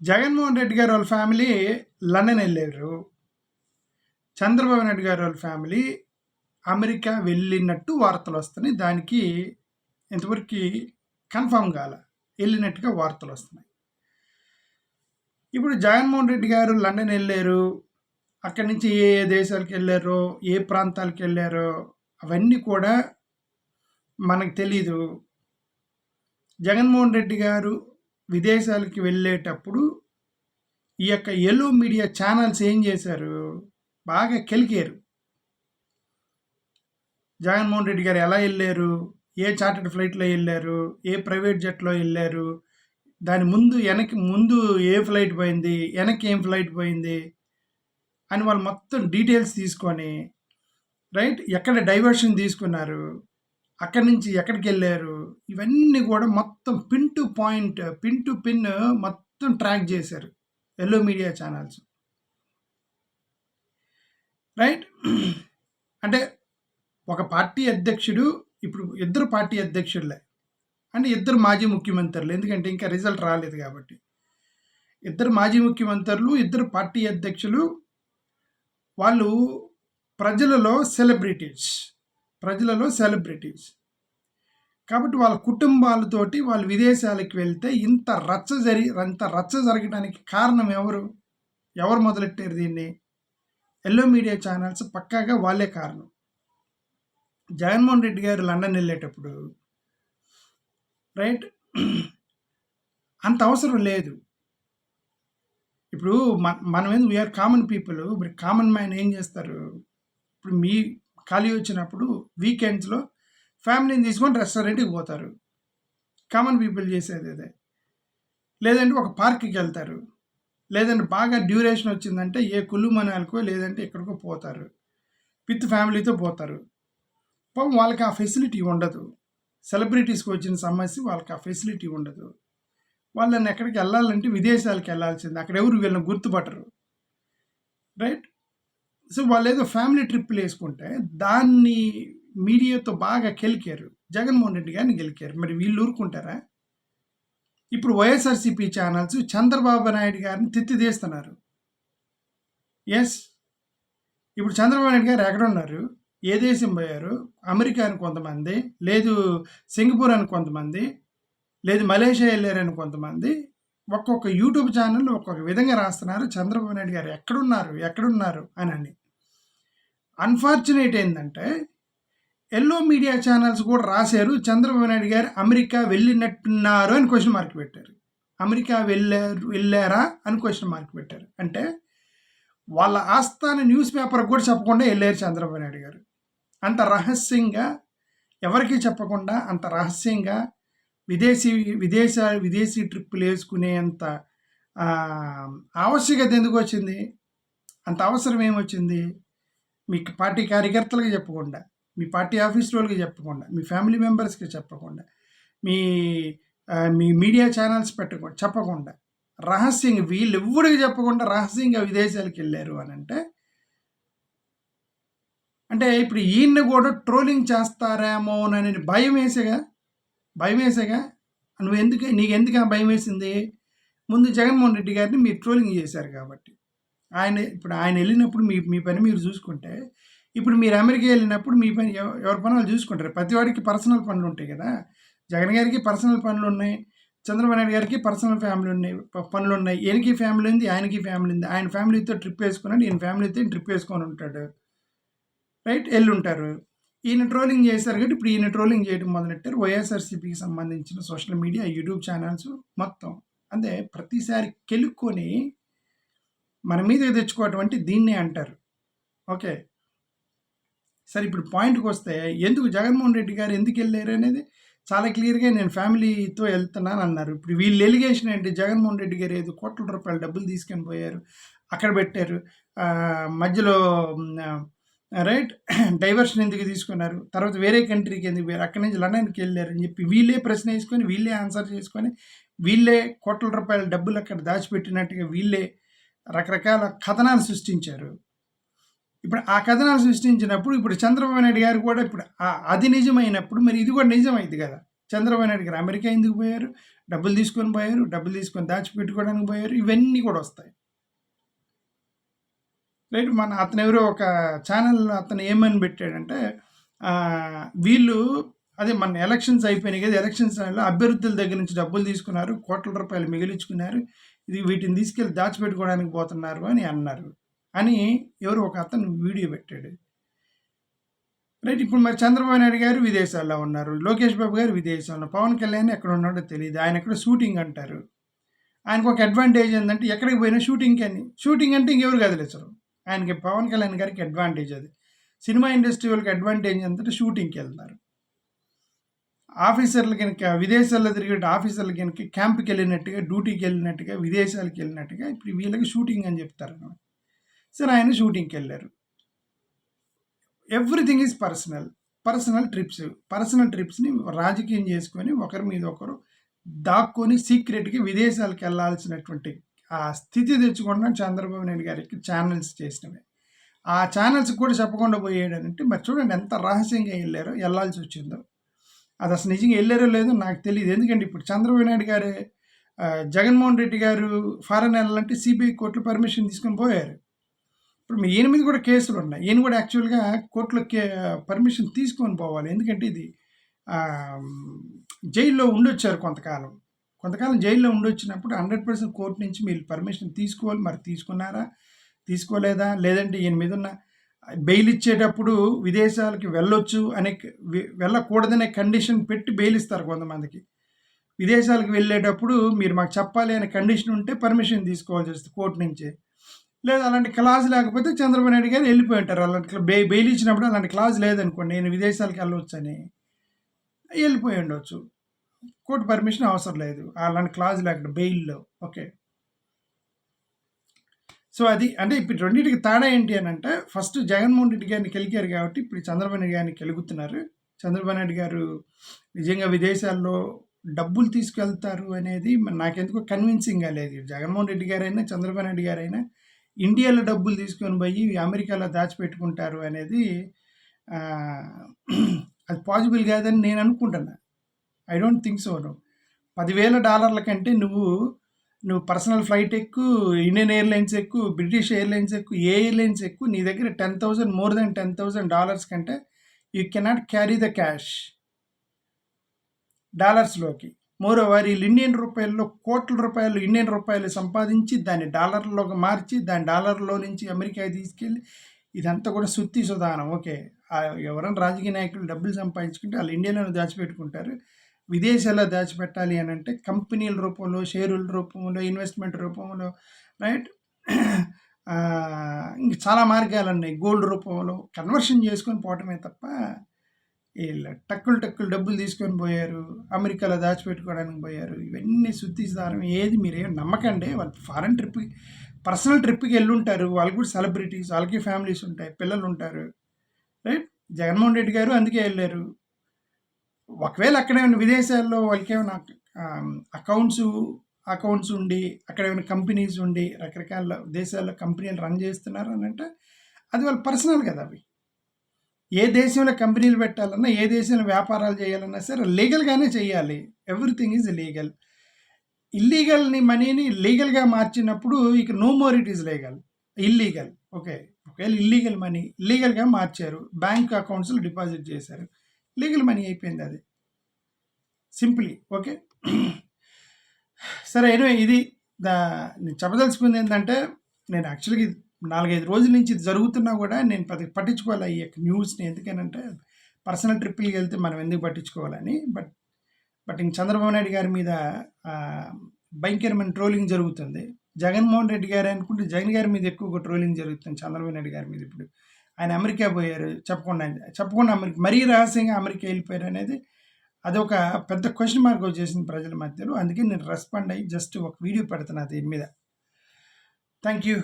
జగన్మోహన్ రెడ్డి గారు వాళ్ళ family London వెళ్ళారు. చంద్రబాబు నాయుడు గారు వాళ్ళ ఫ్యామిలీ అమెరికా వెళ్ళినట్టు వార్తలు వస్తున్నాయి. దానికి ఇంతవరకు కన్ఫామ్ కాల వెళ్ళినట్టుగా వార్తలు వస్తున్నాయి. ఇప్పుడు జగన్మోహన్ రెడ్డి గారు లండన్ వెళ్ళారు. అక్కడి నుంచి ఏ ఏ దేశాలకు వెళ్ళారో ఏ ప్రాంతాలకు వెళ్ళారో అవన్నీ కూడా మనకు తెలీదు. జగన్మోహన్ రెడ్డి గారు విదేశాలకి వెళ్ళేటప్పుడు ఈ యొక్క ఎల్లో మీడియా ఛానల్స్ ఏం చేశారు? బాగా కెలికారు. జగన్మోహన్ రెడ్డి గారు ఎలా వెళ్ళారు? ఏ చార్టెడ్ ఫ్లైట్లో వెళ్ళారు? ఏ ప్రైవేట్ జెట్లో వెళ్ళారు? దాని ముందు వెనక్కి ముందు ఏ ఫ్లైట్ పోయింది? వెనక్కి ఏం ఫ్లైట్ పోయింది? అని వాళ్ళు మొత్తం డీటెయిల్స్ తీసుకొని రైట్ ఎక్కడ డైవర్షన్ తీసుకున్నారు? అక్కడి నుంచి ఎక్కడికి వెళ్ళారు? ఇవన్నీ కూడా మొత్తం pin to point pin to pin మొత్తం ట్రాక్ చేశారు ఎల్లో మీడియా ఛానల్స్. రైట్? అంటే ఒక పార్టీ అధ్యక్షుడు ఇప్పుడు ఇద్దరు పార్టీ అధ్యక్షులే. అంటే ఇద్దరు మాజీ ముఖ్యమంత్రులు ఎందుకంటే ఇంకా రిజల్ట్ రాలేదు కాబట్టి. ఇద్దరు మాజీ ముఖ్యమంత్రులు ఇద్దరు పార్టీ అధ్యక్షులు వాళ్ళు ప్రజలలో సెలబ్రిటీస్. ప్రజలలో సెలబ్రిటీస్. కాబట్టి వాళ్ళ కుటుంబాలతోటి వాళ్ళు విదేశాలకు వెళ్తే ఇంత రచ్చ జరి ఇంత రచ్చ జరగడానికి కారణం ఎవరు? ఎవరు మొదలెట్టారు దీన్ని? ఎల్లో మీడియా ఛానల్స్ పక్కాగా వాళ్ళే కారణం. జగన్మోహన్ రెడ్డి గారు లండన్ వెళ్ళేటప్పుడు రైట్? అంత అవసరం లేదు. ఇప్పుడు మనం ఏంది వీఆర్ కామన్ పీపుల్ ఇప్పుడు కామన్ మ్యాన్ ఏం చేస్తారు? ఇప్పుడు మీ ఖాళీ వచ్చినప్పుడు వీకెండ్స్లో ఫ్యామిలీని తీసుకొని రెస్టారెంట్కి పోతారు. కామన్ పీపుల్ చేసేది అదే. లేదంటే ఒక పార్క్కి వెళ్తారు. లేదంటే బాగా డ్యూరేషన్ వచ్చిందంటే ఏ కుళ్ళు మనాలకో లేదంటే ఎక్కడికో పోతారు. విత్ ఫ్యామిలీతో పోతారు. పాపం వాళ్ళకి ఆ ఫెసిలిటీ ఉండదు. సెలబ్రిటీస్కి వచ్చిన సమస్య వాళ్ళకి ఆ ఫెసిలిటీ ఉండదు. వాళ్ళని ఎక్కడికి వెళ్ళాలంటే విదేశాలకు వెళ్ళాల్సింది. అక్కడ ఎవరు వీళ్ళని గుర్తుపట్టరు. రైట్? సో వాళ్ళు ఏదో ఫ్యామిలీ ట్రిప్లు వేసుకుంటే దాన్ని మీడియాతో బాగా గెలికారు జగన్మోహన్ రెడ్డి గారిని గెలికారు. మరి వీళ్ళు ఊరుకుంటారా? ఇప్పుడు వైఎస్ఆర్సీపీ ఛానల్స్ చంద్రబాబు నాయుడు గారిని తిత్తిదేస్తున్నారు ఎస్ ఇప్పుడు చంద్రబాబు నాయుడు గారు ఎక్కడ ఉన్నారు ఏ దేశం పోయారు? అమెరికా అని కొంతమంది లేదు సింగపూర్ అని కొంతమంది లేదు మలేషియా వెళ్ళారని కొంతమంది ఒక్కొక్క యూట్యూబ్ ఛానల్ ఒక్కొక్క విధంగా రాస్తున్నారు. చంద్రబాబు నాయుడు గారు ఎక్కడున్నారు? ఎక్కడున్నారు? అని అని అన్ఫార్చునేట్ ఏంటంటే ఎల్లో మీడియా ఛానల్స్ కూడా రాశారు. చంద్రబాబు నాయుడు గారు అమెరికా వెళ్ళినట్టున్నారు అని క్వశ్చన్ మార్క్ పెట్టారు. అమెరికా వెళ్ళారు వెళ్ళారా అని క్వశ్చన్ మార్క్ పెట్టారు. అంటే వాళ్ళ ఆస్థాన న్యూస్ పేపర్ కూడా చెప్పకుండా వెళ్ళారు చంద్రబాబు నాయుడు గారు. అంత రహస్యంగా ఎవరికీ చెప్పకుండా అంత రహస్యంగా విదేశీ విదేశ విదేశీ ట్రిప్పులు వేసుకునే అంత ఆవశ్యకత ఎందుకు వచ్చింది? అంత అవసరం ఏమొచ్చింది మీ పార్టీ కార్యకర్తలకు చెప్పకుండా మీ పార్టీ ఆఫీస్ వాళ్ళకి చెప్పకుండా మీ ఫ్యామిలీ మెంబర్స్కి చెప్పకుండా మీ మీ మీడియా ఛానల్స్ పెట్టకుండా చెప్పకుండా రహస్యంగా వీళ్ళు ఎవ్వరికి చెప్పకుండా రహస్యంగా విదేశాలకు వెళ్ళారు అని అంటే అంటే ఇప్పుడు ఈయన్ని కూడా ట్రోలింగ్ చేస్తారేమో అని భయం వేసేగా? భయం వేసాగా నువ్వు ఎందుకు నీకు ఎందుకు భయం వేసింది ముందు జగన్మోహన్ రెడ్డి గారిని మీరు ట్రోలింగ్ చేశారు కాబట్టి. ఆయన ఇప్పుడు ఆయన వెళ్ళినప్పుడు మీ మీ పని మీరు చూసుకుంటే ఇప్పుడు మీరు అమెరికా వెళ్ళినప్పుడు మీ పని ఎవరి పని వాళ్ళు చూసుకుంటారు. ప్రతి వాడికి పర్సనల్ పనులు ఉంటాయి కదా. జగన్ గారికి పర్సనల్ పనులు ఉన్నాయి చంద్రబాబు నాయుడు గారికి పర్సనల్ ఫ్యామిలీ ఉన్నాయి పనులు ఉన్నాయి. ఈయనకి ఫ్యామిలీ ఉంది ఆయనకి ఫ్యామిలీ ఉంది. ఆయన ఫ్యామిలీతో ట్రిప్ వేసుకున్నాడు ఈయన ఫ్యామిలీతో ట్రిప్ వేసుకొని ఉంటాడు. రైట్? వెళ్ళుంటారు ఈయన ట్రోలింగ్ చేశారు కాబట్టి ఇప్పుడు ఈయన ట్రోలింగ్ చేయడం మొదలెట్టారు. వైఎస్ఆర్సీపీకి సంబంధించిన సోషల్ మీడియా యూట్యూబ్ ఛానల్స్ మొత్తం. అంటే ప్రతిసారి కెలుక్కొని మన మీద తెచ్చుకోవటం అంటే దీన్నే అంటారు. ఓకే. సరే ఇప్పుడు పాయింట్కి వస్తే ఎందుకు జగన్మోహన్ రెడ్డి గారు ఎందుకు వెళ్ళారు అనేది చాలా క్లియర్గా నేను ఫ్యామిలీతో వెళ్తున్నాను అన్నారు. ఇప్పుడు వీళ్ళు ఎలిగేషన్ ఏంటి? జగన్మోహన్ రెడ్డి గారు ఏదో కోట్ల రూపాయలు డబ్బులు తీసుకొని పోయారు. అక్కడ పెట్టారు. మధ్యలో రైట్? డైవర్షన్ ఎందుకు తీసుకున్నారు? తర్వాత వేరే కంట్రీకి ఎందుకు పోయారు? అక్కడి నుంచి లండన్కి వెళ్ళారు అని చెప్పి వీళ్ళే ప్రశ్న వేసుకొని వీళ్ళే ఆన్సర్ చేసుకొని వీళ్ళే కోట్ల రూపాయల డబ్బులు అక్కడ దాచిపెట్టినట్టుగా వీళ్ళే రకరకాల కథనాలు సృష్టించారు. ఇప్పుడు ఆ కథనాలు సృష్టించినప్పుడు ఇప్పుడు చంద్రబాబు నాయుడు గారు కూడా ఇప్పుడు అది నిజమైనప్పుడు మరి ఇది కూడా నిజమైంది కదా? చంద్రబాబు నాయుడు గారు అమెరికా ఎందుకు పోయారు? డబ్బులు తీసుకొని పోయారు డబ్బులు తీసుకొని దాచిపెట్టుకోవడానికి పోయారు ఇవన్నీ కూడా వస్తాయి. రైట్ మన అతను ఎవరో ఒక ఛానల్ అతను ఏమని పెట్టాడంటే వీళ్ళు అదే మన ఎలక్షన్స్ అయిపోయినాయి కదా ఎలక్షన్స్ టైంలో అభ్యర్థుల దగ్గర నుంచి డబ్బులు తీసుకున్నారు కోట్ల రూపాయలు మిగిలించుకున్నారు ఇది వీటిని తీసుకెళ్ళి దాచిపెట్టుకోవడానికి పోతున్నారు అని అన్నారు. అని ఎవరు ఒక అతను వీడియో పెట్టాడు. రైట్ ఇప్పుడు మరి చంద్రబాబు నాయుడు గారు విదేశాల్లో ఉన్నారు లోకేష్ బాబు గారు విదేశాల్లో పవన్ కళ్యాణ్ ఎక్కడ ఉన్నాడో తెలియదు ఆయన ఎక్కడ షూటింగ్ అంటారు. ఆయనకు ఒక అడ్వాంటేజ్ ఏంటంటే ఎక్కడికి పోయినా షూటింగ్కి అని షూటింగ్ అంటే ఇంకెవరు కదిలించరు ఆయనకి పవన్ కళ్యాణ్ గారికి అడ్వాంటేజ్ అది. సినిమా ఇండస్ట్రీ వాళ్ళకి అడ్వాంటేజ్ ఏంటంటే షూటింగ్కి వెళ్తారు. ఆఫీసర్లు కనుక విదేశాల్లో తిరిగే ఆఫీసర్లు కనుక క్యాంప్కి వెళ్ళినట్టుగా డ్యూటీకి వెళ్ళినట్టుగా విదేశాలకు వెళ్ళినట్టుగా ఇప్పుడు వీళ్ళకి షూటింగ్ అని చెప్తారు సరే ఆయన షూటింగ్కి వెళ్ళారు. Everything is personal personal trips personal ట్రిప్స్ని రాజకీయం చేసుకొని ఒకరి మీద ఒకరు దాక్కొని సీక్రెట్గా విదేశాలకు వెళ్ళాల్సినటువంటి ఆ స్థితి తెచ్చుకోవడం చంద్రబాబు నాయుడు గారికి ఛానల్స్ చేసినవి. ఆ ఛానల్స్ కూడా చెప్పకుండా పోయాడంటే మరి చూడండి ఎంత రహస్యంగా వెళ్ళారో వెళ్ళాల్సి వచ్చిందో. అది అసలు నిజంగా వెళ్ళారో లేదో నాకు తెలియదు ఎందుకంటే ఇప్పుడు చంద్రబాబు నాయుడు గారు జగన్మోహన్ రెడ్డి గారు ఫారెన్ వెళ్ళాలంటే సిబిఐ కోర్టులో పర్మిషన్ తీసుకొని పోయారు. ఇప్పుడు మీ ఈయన మీద కూడా కేసులు ఉన్నాయి. ఈయన కూడా యాక్చువల్గా కోర్టులో కే పర్మిషన్ తీసుకొని పోవాలి. ఎందుకంటే ఇది జైల్లో ఉండొచ్చారు కొంతకాలం. కొంతకాలం జైల్లో ఉండొచ్చినప్పుడు హండ్రెడ్ పర్సెంట్ కోర్టు నుంచి మీరు పర్మిషన్ తీసుకోవాలి. మరి తీసుకున్నారా? తీసుకోలేదా? లేదంటే ఈయన మీద ఉన్న బెయిల్ ఇచ్చేటప్పుడు విదేశాలకి వెళ్ళొచ్చు అనే వెళ్ళకూడదనే కండిషన్ పెట్టి బెయిల్ ఇస్తారు కొంతమందికి. విదేశాలకు వెళ్ళేటప్పుడు మీరు మాకు చెప్పాలి అనే కండిషన్ ఉంటే పర్మిషన్ తీసుకోవాల్సి వస్తుంది కోర్టు నుంచి. లేదా అలాంటి క్లాజ్ లేకపోతే చంద్రబాబు నాయుడు గారు వెళ్ళిపోయి ఉంటారు. అలాంటి క్ల- బె బెయిల్ ఇచ్చినప్పుడు అలాంటి క్లాజ్ లేదనుకోండి. నేను విదేశాలకు వెళ్ళవచ్చు అని వెళ్ళిపోయి ఉండొచ్చు. కోర్టు పర్మిషన్ అవసరం లేదు. అలాంటి క్లాజ్ లేకుండా బెయిల్లో ఓకే. సో అది అంటే ఇప్పుడు రెండింటికి తేడా ఏంటి అని అంటే ఫస్ట్ జగన్మోహన్ రెడ్డి గారిని కెలికారు కాబట్టి ఇప్పుడు చంద్రబాబు నాయుడు గారిని కెలుగుతున్నారు. చంద్రబాబు నాయుడు గారు నిజంగా విదేశాల్లో డబ్బులు తీసుకెళ్తారు అనేది నాకెందుకో కన్విన్సింగ్గా లేదు. జగన్మోహన్ రెడ్డి గారైనా చంద్రబాబు నాయుడు గారైనా ఇండియాలో డబ్బులు తీసుకొని పోయి అమెరికాలో దాచిపెట్టుకుంటారు అనేది అది పాసిబుల్ కాదని నేను అనుకుంటున్నా. I don't think so no పదివేల డాలర్ల కంటే నువ్వు నువ్వు పర్సనల్ ఫ్లైట్ ఎక్కు ఇండియన్ ఎయిర్లైన్స్ ఎక్కు బ్రిటిష్ ఎయిర్లైన్స్ ఎక్కు ఏ ఎయిర్లైన్స్ ఎక్కు నీ దగ్గర ten thousand more than ten thousand dollars కంటే you cannot carry the cash. డాలర్స్లోకి. Moreover వీళ్ళు ఇండియన్ రూపాయల్లో కోట్ల రూపాయలు ఇండియన్ రూపాయలు సంపాదించి దాన్ని డాలర్లోకి మార్చి దాని డాలర్లో నుంచి అమెరికా తీసుకెళ్ళి ఇదంతా కూడా సుత్తి సుధానం ఓకే. ఆ ఎవరైనా రాజకీయ నాయకులు డబ్బులు సంపాదించుకుంటే వాళ్ళు ఇండియాలోనే దాచిపెట్టుకుంటారు. విదేశాల్లో దాచిపెట్టాలి అని అంటే కంపెనీల రూపంలో షేరుల రూపంలో ఇన్వెస్ట్మెంట్ రూపంలో రైట్? ఇంక చాలా మార్గాలు ఉన్నాయి. గోల్డ్ రూపంలో కన్వర్షన్ చేసుకొని పోవటమే తప్ప వీళ్ళు టక్కులు టక్కులు డబ్బులు తీసుకొని పోయారు. అమెరికాలో దాచిపెట్టుకోవడానికి పోయారు. ఇవన్నీ శుద్ధిదారం ఏది మీరేం నమ్మకండి. వాళ్ళు ఫారెన్ ట్రిప్కి పర్సనల్ ట్రిప్కి వెళ్ళుంటారు. వాళ్ళు కూడా సెలబ్రిటీస్. వాళ్ళకి ఫ్యామిలీస్ ఉంటాయి. పిల్లలు ఉంటారు. రైట్? జగన్మోహన్ రెడ్డి గారు అందుకే వెళ్ళారు. ఒకవేళ అక్కడ ఏమైనా విదేశాల్లో వాళ్ళకి ఏమైనా అకౌంట్స్ అకౌంట్స్ ఉండి అక్కడ ఏమైనా కంపెనీస్ ఉండి రకరకాల దేశాల్లో కంపెనీలు రన్ చేస్తున్నారు అని అంటే అది వాళ్ళ పర్సనల్ కదా అవి. ఏ దేశంలో కంపెనీలు పెట్టాలన్నా ఏ దేశంలో వ్యాపారాలు చేయాలన్నా సరే లీగల్గానే చేయాలి. ఎవ్రీథింగ్ ఈజ్ లీగల్ ఇల్లీగల్ని మనీని లీగల్గా మార్చినప్పుడు ఇక no more it is legal illegal okay ఒకవేళ ఇల్లీగల్ మనీ లీగల్గా మార్చారు బ్యాంక్ అకౌంట్స్లో డిపాజిట్ చేశారు. లీగల్ మనీ అయిపోయింది అది. Simply okay? సరే ఎనివే ఇది దా నేను చెప్పదలుచుకుంది ఏంటంటే నేను యాక్చువల్గా ఇది నాలుగైదు రోజుల నుంచి ఇది జరుగుతున్నా కూడా నేను పది పట్టించుకోవాలి ఈ యొక్క న్యూస్ని? ఎందుకనంటే పర్సనల్ ట్రిప్కి వెళ్తే మనం ఎందుకు పట్టించుకోవాలని? బట్ బట్ ఇంక చంద్రబాబు నాయుడు గారి మీద భయంకరమైన ట్రోలింగ్ జరుగుతుంది. జగన్మోహన్ రెడ్డి గారు అనుకుంటే జగన్ గారి మీద ఎక్కువగా ట్రోలింగ్ జరుగుతుంది చంద్రబాబు నాయుడు గారి మీద ఇప్పుడు. ఆయన అమెరికా పోయారు. చెప్పకుండా చెప్పకుండా అమెరికా మరీ రహస్యంగా అమెరికా వెళ్ళిపోయారు అనేది అదొక పెద్ద క్వశ్చన్ మార్క్ వచ్చేసింది ప్రజల మధ్యలో. అందుకే నేను రెస్పాండ్ అయ్యి జస్ట్ ఒక వీడియో పెడుతున్నా దీని మీద. Thank you